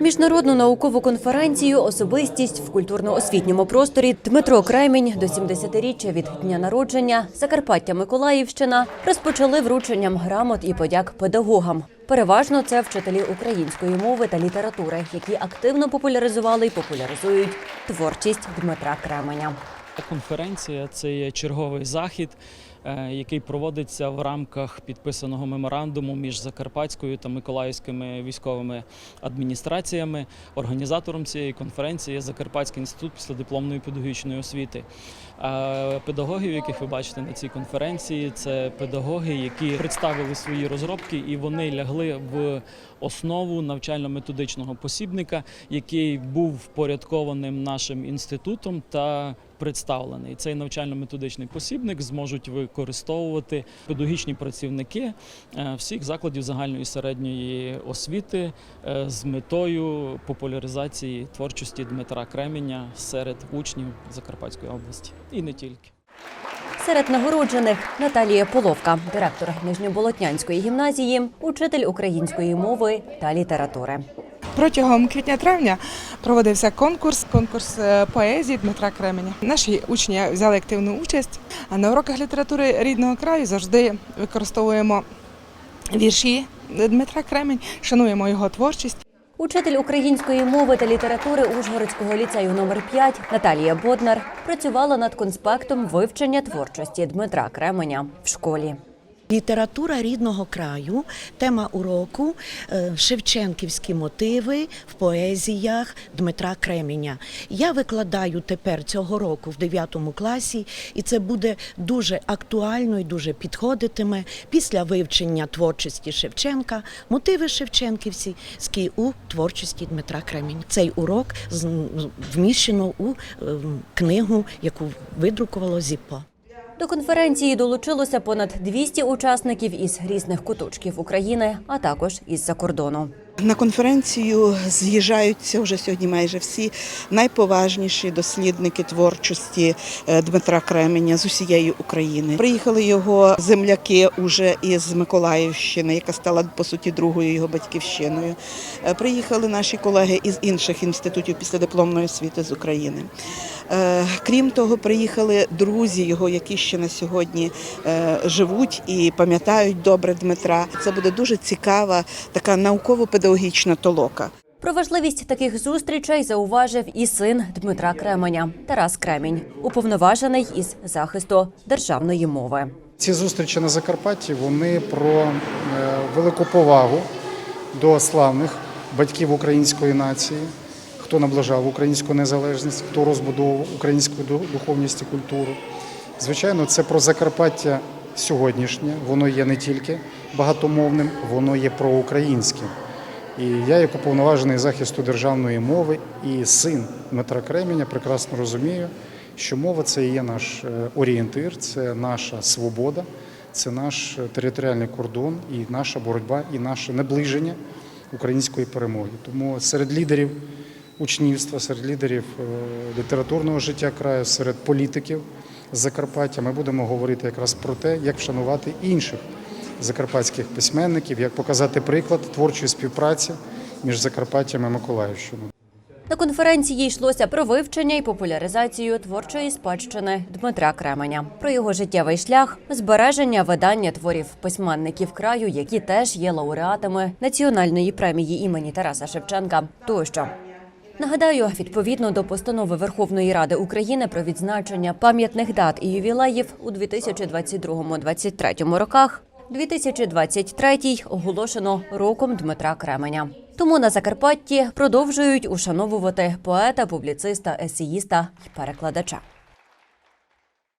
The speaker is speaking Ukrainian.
Міжнародну наукову конференцію Особистість в культурно-освітньому просторі Дмитро Кремінь до 70-річчя від дня народження Закарпаття Миколаївщина розпочали врученням грамот і подяк педагогам. Переважно це вчителі української мови та літератури, які активно популяризували і популяризують творчість Дмитра Кременя. Конференція це є черговий захід, е, який проводиться в рамках підписаного меморандуму між Закарпатською та Миколаївськими військовими адміністраціями. Організатором цієї конференції є Закарпатський інститут післядипломної педагогічної освіти. Е, Педагогів, яких ви бачите на цій конференції, це педагоги, які представили свої розробки, і вони лягли в основу навчально-методичного посібника, який був впорядкованим нашим інститутом та представлений. Цей навчально-методичний посібник зможуть використовувати педагогічні працівники е, всіх закладів загальної середньої освіти е, з метою популяризації творчості Дмитра Кременя серед учнів Закарпатської області і не тільки. Серед нагороджених Наталія Половка, директор Нижньоболотнянської гімназії, учитель української мови та літератури. Протягом квітня-травня проводився конкурс, конкурс е, поезії Дмитра Кременя. Наші учні взяли активну участь. А на уроках літератури рідного краю завжди використовуємо вірші Дмитра Кремень, шануємо його творчість. Учитель української мови та літератури Ужгородського ліцею номер 5 Наталія Боднар працювала над конспектом вивчення творчості Дмитра Кременя в школі. Література рідного краю, тема уроку е, Шевченківські мотиви в поезіях Дмитра Кременя. Я викладаю тепер цього року в 9 класі, і це буде дуже актуально і дуже підходитиме після вивчення творчості Шевченка, мотиви Шевченківські у творчості Дмитра Кременя. Цей урок вміщено у е, книгу, яку видрукувало ЗІПО. До конференції долучилося понад 200 учасників із різних куточків України, а також із-за кордону. На конференцію з'їжджаються вже сьогодні майже всі найповажніші дослідники творчості е, Дмитра Кременя з усієї України. Приїхали його земляки уже із Миколаївщини, яка стала по суті другою його батьківщиною. Е, Приїхали наші колеги із інших інститутів післядипломної освіти з України. Е, Крім того, приїхали друзі його, які ще на сьогодні живуть і пам'ятають добре Дмитра. Це буде дуже цікава така науково-педагогічна толока. Про важливість таких зустрічей зауважив і син Дмитра Кременя Тарас Кремінь, уповноважений із захисту державної мови. Ці зустрічі на Закарпатті вони про е, велику повагу до славних батьків української нації, хто наближав українську незалежність, хто розбудовував українську духовність і культуру. Звичайно, це про Закарпаття сьогоднішнє. Воно є не тільки багатомовним, воно є проукраїнським. І я, як уповноважений захисту державної мови і син Дмитра Кременя, прекрасно розумію, що мова це є наш е, орієнтир, це наша свобода, це наш е, територіальний кордон і наша боротьба, і наше наближення української перемоги. Тому серед лідерів учнівства, серед лідерів е, літературного життя краю, серед політиків Закарпаття ми будемо говорити якраз про те, як вшанувати інших закарпатських письменників, як показати приклад творчої співпраці між Закарпаттям і Миколаївщиною. На конференції йшлося про вивчення і популяризацію творчої спадщини Дмитра Кременя, про його життєвий шлях, збереження видання творів письменників краю, які теж є лауреатами національної премії імені Тараса Шевченка. Тощо. Нагадаю, відповідно до постанови Верховної Ради України про відзначення пам'ятних дат і ювілеїв у 2022-2023 роках. 2023 оголошено роком Дмитра Кременя. Тому на Закарпатті продовжують ушановувати поета, публіциста, есеїста й перекладача.